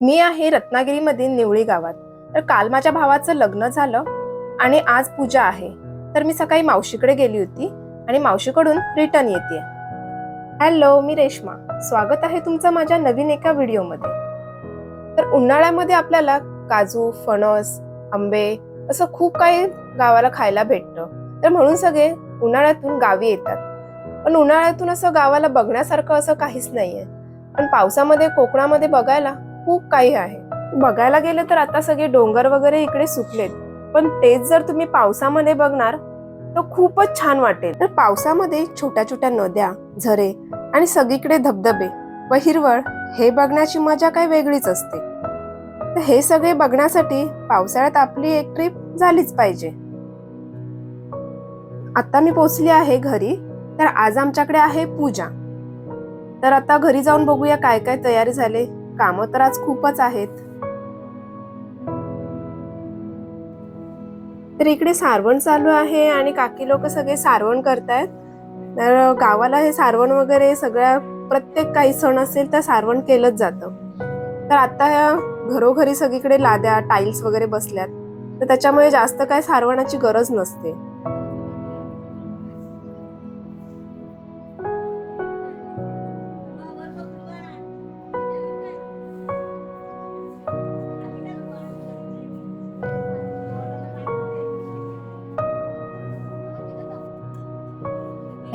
मी आहे रत्नागिरीमधील निवळी गावात. तर काल माझ्या भावाचं लग्न झालं आणि आज पूजा आहे. तर मी सकाळी मावशीकडे गेली होती आणि मावशीकडून रिटर्न येते. हॅलो मी रेश्मा. स्वागत आहे तुमचं माझ्या नवीन एका व्हिडिओमध्ये. तर उन्हाळ्यामध्ये आपल्याला काजू फणस आंबे असं खूप काही गावाला खायला भेटतं. तर म्हणून सगळे उन्हाळ्यातून गावी येतात. पण उन्हाळ्यातून असं गावाला बघण्यासारखं असं काहीच नाहीये. पण पावसामध्ये कोकणामध्ये बघायला खूप काही आहे. बघायला गेलं तर आता सगळे डोंगर वगैरे इकडे सुकलेत पण तेच जर तुम्ही पावसामध्ये बघणार तर खूपच छान वाटेल. तर पावसामध्ये छोट्या छोट्या नद्या झरे आणि सगळीकडे धबधबे व हिरवळ हे बघण्याची मजा काही वेगळीच असते. तर हे सगळे बघण्यासाठी पावसाळ्यात आपली एक ट्रिप झालीच पाहिजे. आता मी पोचली आहे घरी तर आज आमच्याकडे आहे पूजा. तर आता घरी जाऊन बघूया काय काय तयारी झाले. कामं तर आज खूपच आहेत. तर इकडे सारवण चालू आहे आणि काकी लोक सगळे सारवण करतायत. तर गावाला हे सारवण वगैरे सगळ्या प्रत्येक काही सण असेल तर सारवण केलंच जातं. तर आता घरोघरी सगळीकडे लाद्या टाईल्स वगैरे बसल्यात. तर त्याच्यामुळे जास्त काय सारवणाची गरज नसते.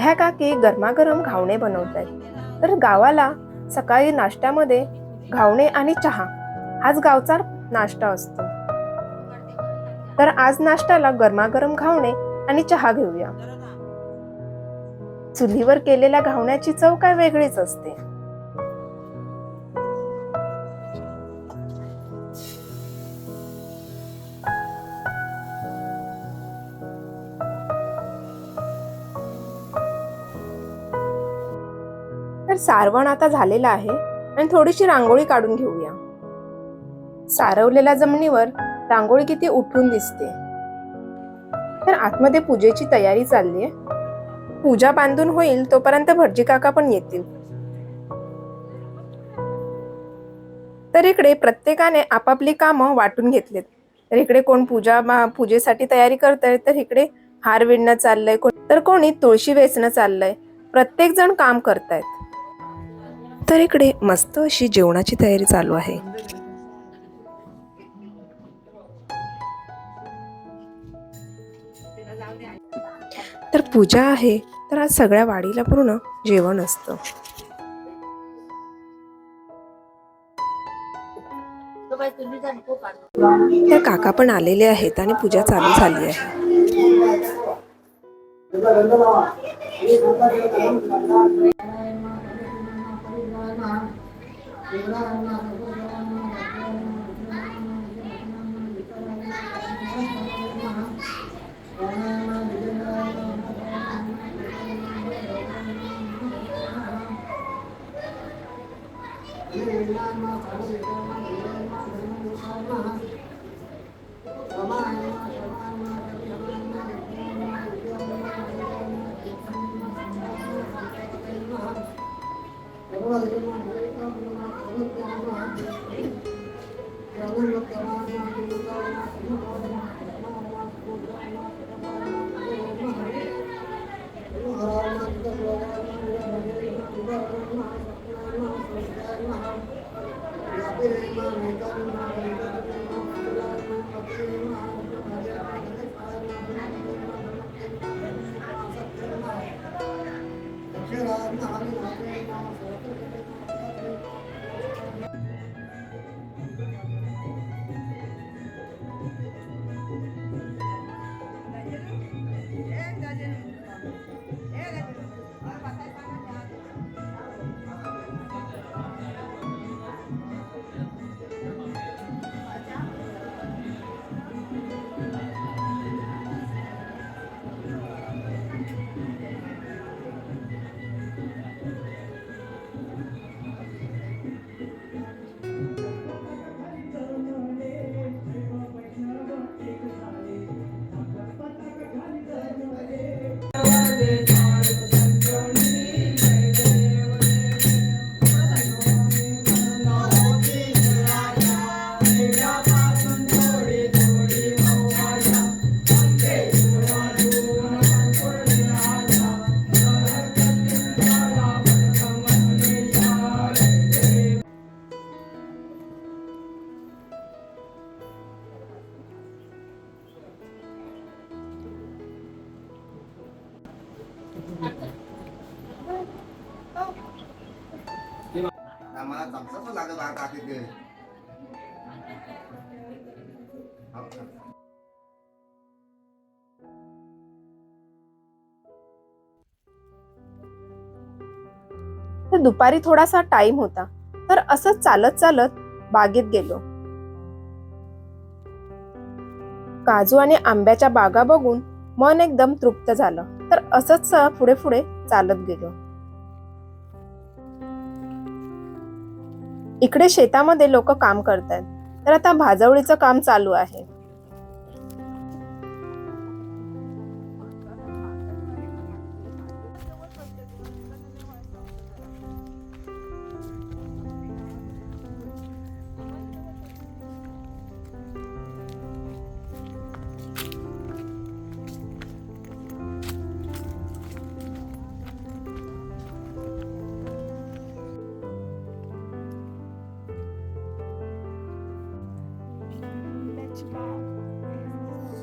ह्या काकी गरमागरम घावणे बनवत आहेत तर गावाला सकाळी नाश्त्यामध्ये घावणे आणि चहा हाच गावचा नाश्ता असतो. तर आज नाश्त्याला गरमागरम घावणे आणि चहा घेऊया. चुलीवर केलेल्या घावण्याची चव काय वेगळीच असते. सारवण आता झालेलं आहे आणि थोडीशी रांगोळी काढून घेऊया. सारवलेल्या जमिनीवर रांगोळी किती उठून दिसते. तर आतमध्ये पूजेची तयारी चालली आहे पूजा बांधून होईल तोपर्यंत भटजी काका पण येतील. तर इकडे प्रत्येकाने आपापली कामं वाटून घेतलेत. तर इकडे कोण पूजा पूजेसाठी तयारी करतंय तर इकडे हार विणणं चाललंय कोण- तर कोणी तुळशी वेचणं चाललंय. प्रत्येक जण काम करतायत. तर इकडे मस्त अशी जेवणाची तयारी चालू आहे. तर पूजा आहे तर आज सगळ्या वाडीला पूर्ण जेवण असतं. तर काका पण आलेले आहेत आणि पूजा चालू झाली आहे. Ibrahim, Ibrahim, Ibrahim, Ibrahim, Ibrahim, Ibrahim, Ibrahim, Ibrahim, तर दुपारी थोडासा टाइम होता. तर असंच चालत चालत बागेत गेलो. काजू आणि आंब्याच्या बागा बघून मन एकदम तृप्त झालं. तर असंच पुढे पुढे चालत गेलो. इकडे शेतामध्ये लोक काम करतायत. तर आता भाजवळीचं काम चालू आहे.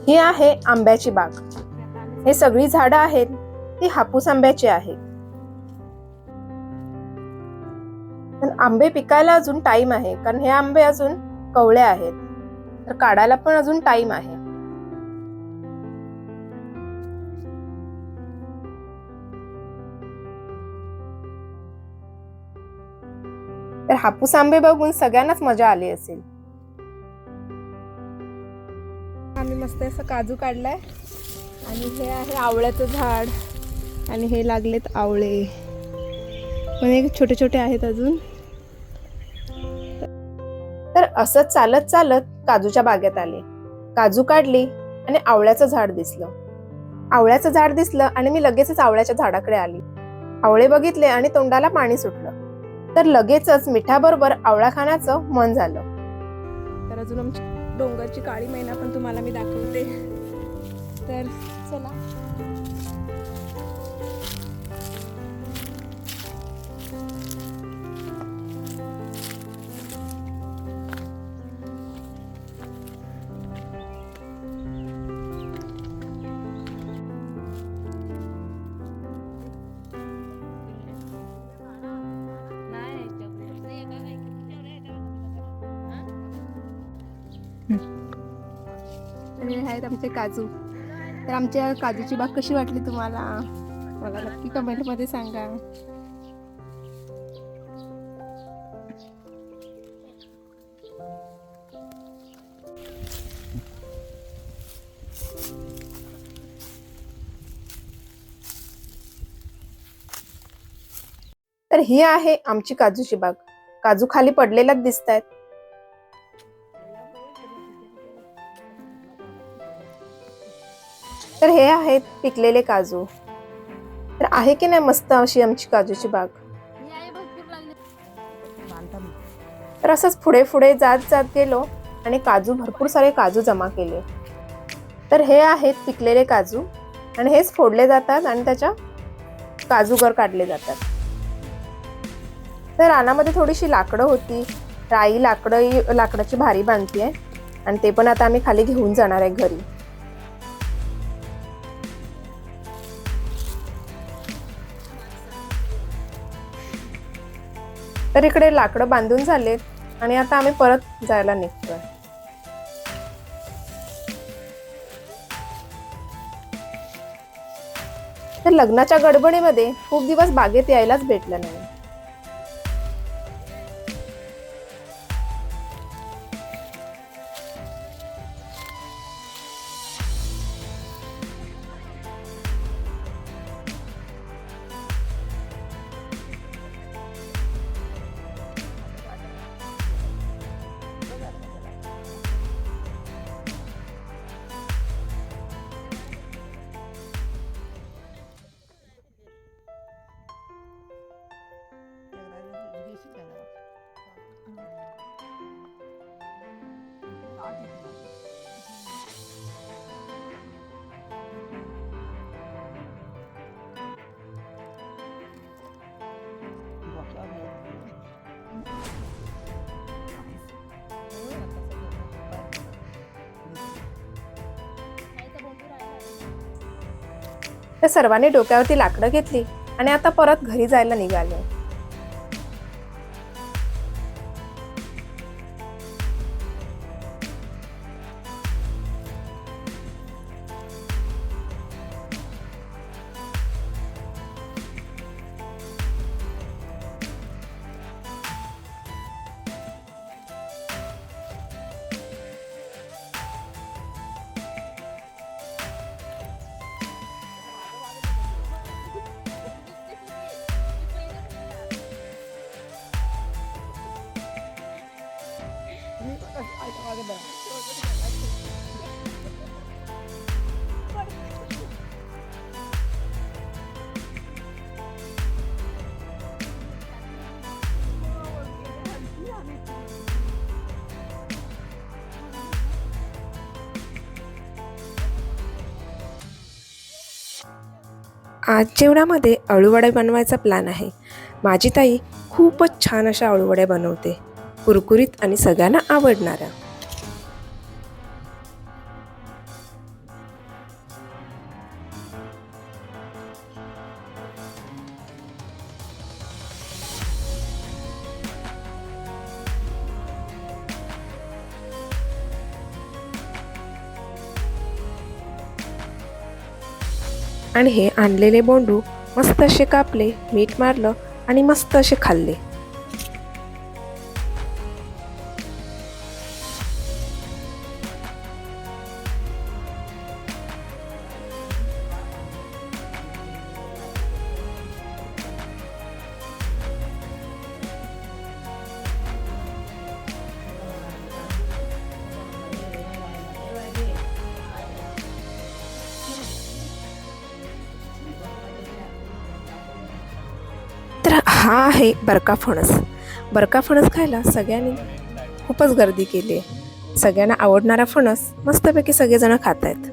ही आहे आंब्याची बाग. हे सगळी झाडं आहेत ती हापूस आंब्याची आहेत पण आंबे पिकायला अजून टाइम आहे कारण हे आंबे अजून कवळे आहेत. तर काढायला पण अजून टाइम आहे. तर हापूस आंबे बघून सगळ्यांनाच मजा आली असेल. मस्त असं काजू काढलाय. आणि हे आहे आवळ्याचं झाड. आणि हे लागलेत आवळे. पण छोटे छोटे आहेत अजून. तर असं चालत चालत काजूच्या बागेत आले. काजू काढली आणि आवळ्याचं झाड दिसलं. आवळ्याचं झाड दिसलं आणि मी लगेचच आवळ्याच्या झाडाकडे आली. आवळे बघितले आणि तोंडाला पाणी सुटलं. तर लगेचच मिठाबरोबर आवळा खाण्याचं मन झालं. तर अजून आमची डोंगरची काळी मैना पण तुम्हाला मी दाखवते. तर चला. आमचे काजू. तर आमच्या काजूची बाग कशी वाटली तुम्हाला? मला नक्की कमेंटमध्ये सांगा. तर ही आहे आमची काजूची बाग. काजू खाली पडलेल्याच दिसत आहेत तर हे आहेत पिकलेले काजू. तर आहे की नाही मस्त अशी आमची काजूची बाग? तर असंच पुढे पुढे जात जात गेलो आणि काजू भरपूर सारे काजू जमा केले. तर हे आहेत पिकलेले काजू आणि हेच फोडले जातात आणि त्याच्या काजूगर काढले जातात. तर रानामध्ये थोडीशी लाकडं होती. राई लाकडं लाकडाची भारी बांधतीये आणि ते पण आता आम्ही खाली घेऊन जाणार आहे घरी. तर इकडे लाकडं बांधून झालेत आणि आता आम्ही परत जायला निघतोय. तर लग्नाच्या गडबडीमध्ये खूप दिवस बागेत यायलाच भेटलं नाही. तर सर्वांनी डोक्यावरती लाकडं घेतली आणि आता परत घरी जायला निघाले. आज जेवणामध्ये अळूवडे बनवायचा प्लॅन आहे. माझी ताई खूपच छान अशा अळूवड्या बनवते. कुरकुरीत आणि सगळ्यांना आवडणाऱ्या. आणि हे आणलेले बोंडू मस्त असे कापले मीठ मारलं आणि मस्त असे खाल्ले. हा आहे बरका फणस. बरका फणस खायला सगळ्यांनी खूपच गर्दी केली आहे. सगळ्यांना आवडणारा फणस मस्तपैकी सगळेजण खात आहेत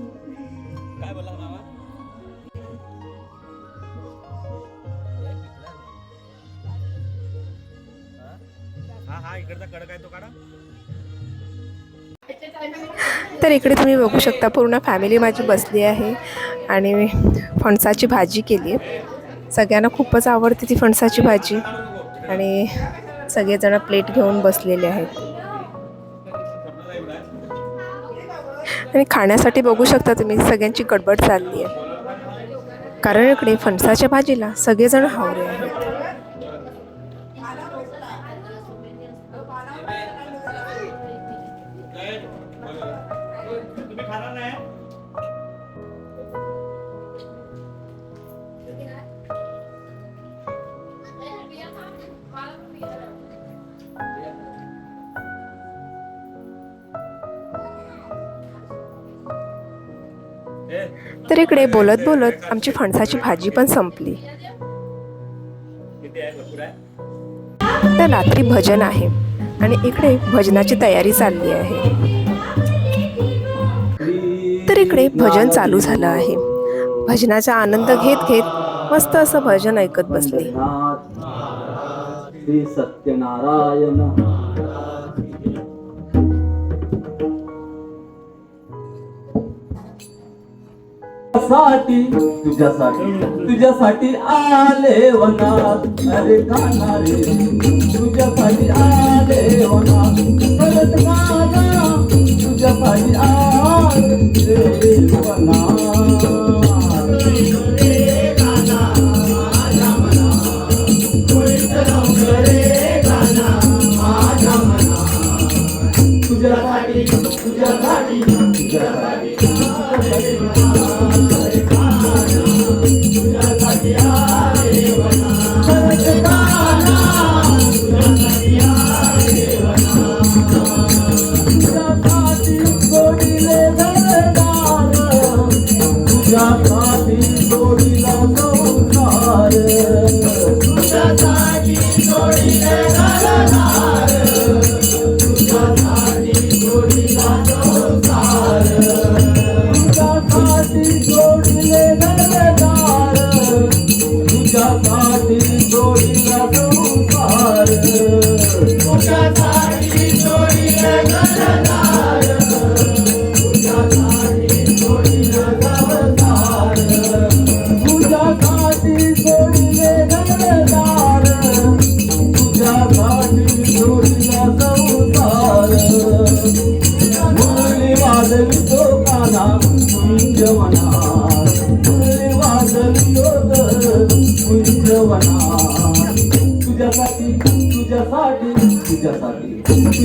तर इकडे तुम्ही बघू शकता पूर्ण फॅमिली माझी बसली आहे आणि फणसाची भाजी केली आहे. सगळ्यांना खूपच आवडते ती फणसाची भाजी. आणि सगळेजण प्लेट घेऊन बसलेले आहेत. आणि खाण्यासाठी बघू शकता तुम्ही सगळ्यांची गडबड चालली आहे. कारण इकडे फणसाच्या भाजीला सगळेजण हावरे आहेत. तर इकडे बोलत बोलत आमची फणसाची भाजी पण संपली. तर रात्री भजन आहे आणि इकडे भजनाची तयारी चालली आहे. तर इकडे भजन चालू झालं आहे. भजनाचा आनंद घेत घेत मस्त असं भजन ऐकत बसले. सत्यनारायण. तुझ्यासाठी तुझ्यासाठी तुझ्यासाठी आले वनात अरे काना रे तुझ्यासाठी आले वनात परत माझा तुझ्यासाठी आले वनात तुझ्यासाठी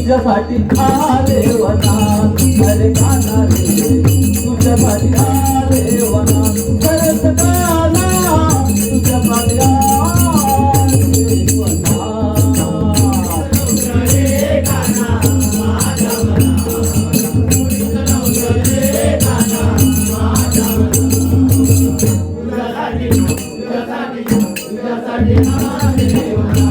तुझ्यासाठी हा देवना घरे खाणार. तुझ्यासाठी हा देवना करत गाना तुझ्यासाठी हा देवना तुझ्यासाठी हा देवना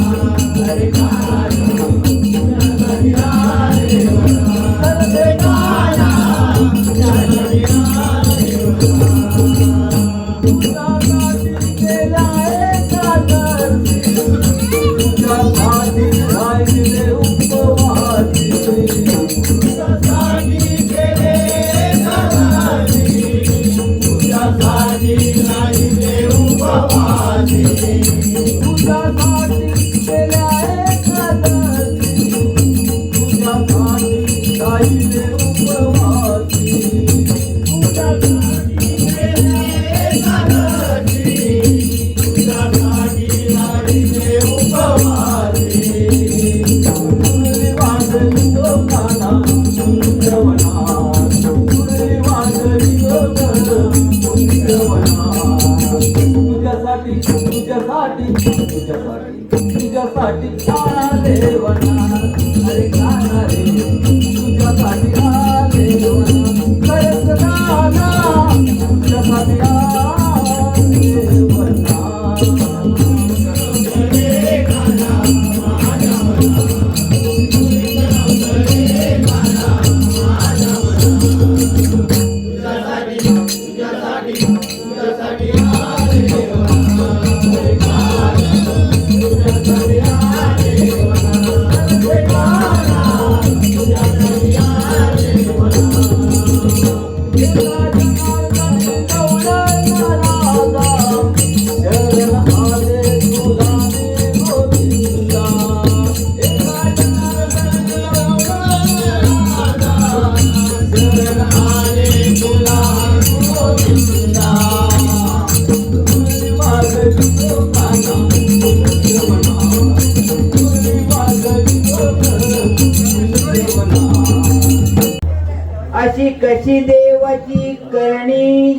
कशी देवाची करणी?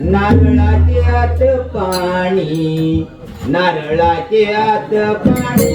नारळाचे आत पाणी. नारळाचे आत पाणी.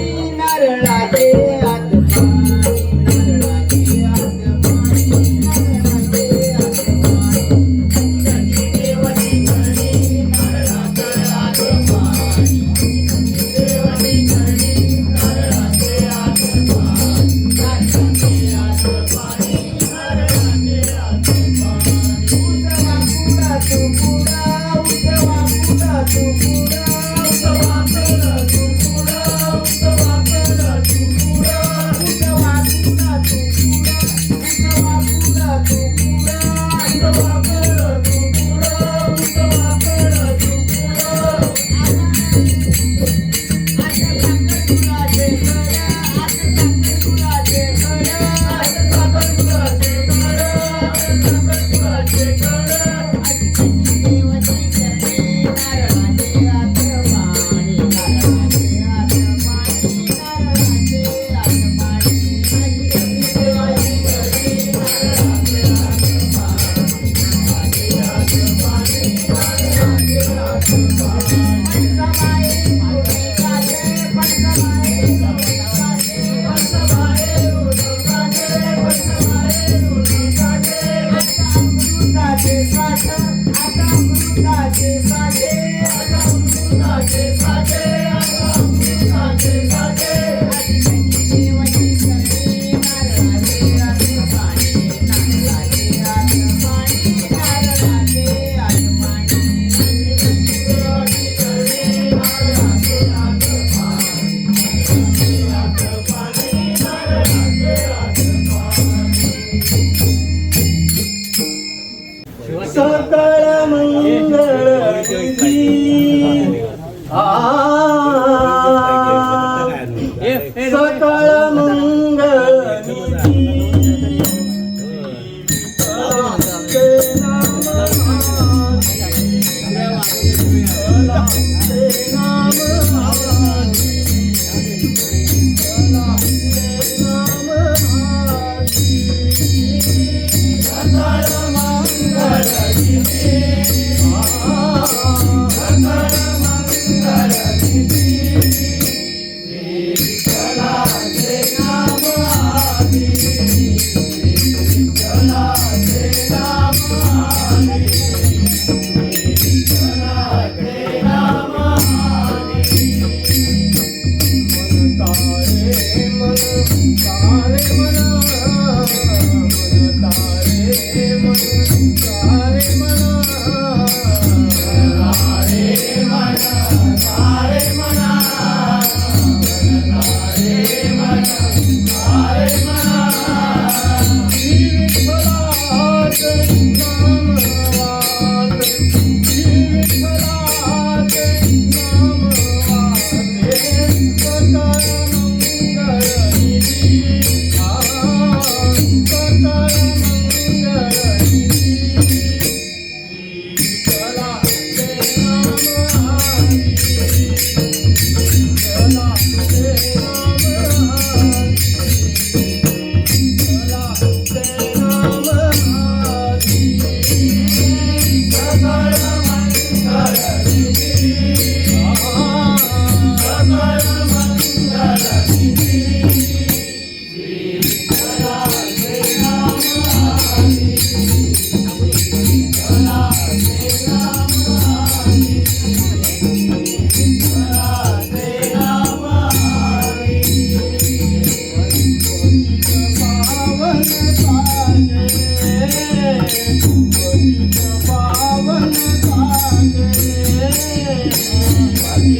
Yeah.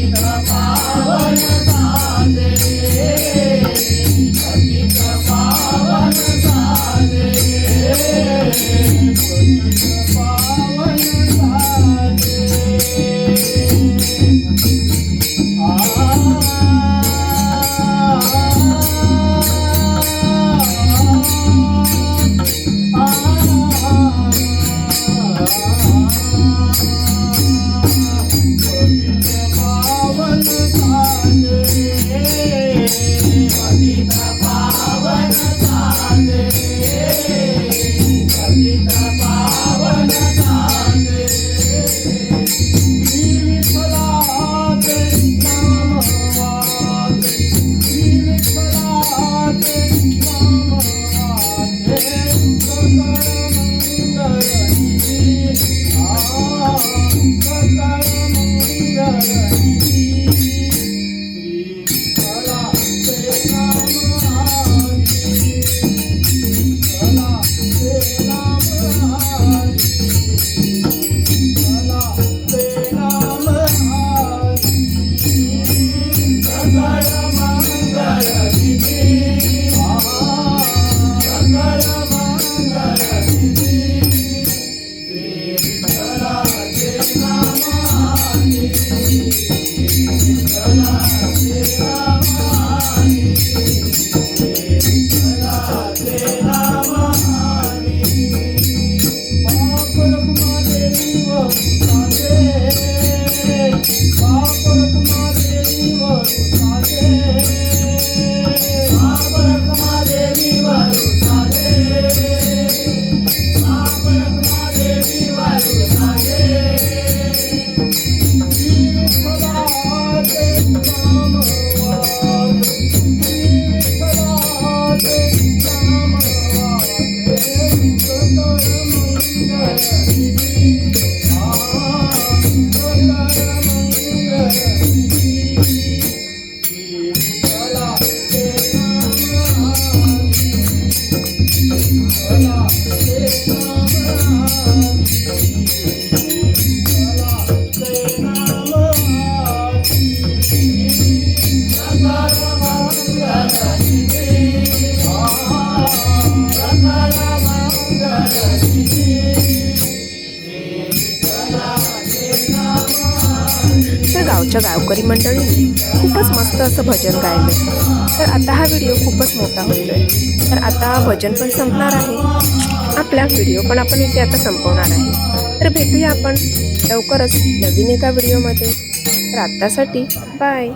तर गावच्या गावकरी मंडळींनी खूपच मस्त असं भजन गायलं तर आता हा व्हिडिओ खूपच मोठा होतोय. तर आता भजन पण संपणार आहे. आपला व्हिडिओ पण आपण इथे आता संपवणार आहे. तर भेटूया आपण लवकरच नवीन एका व्हिडिओमध्ये तर आत्तासाठी बाय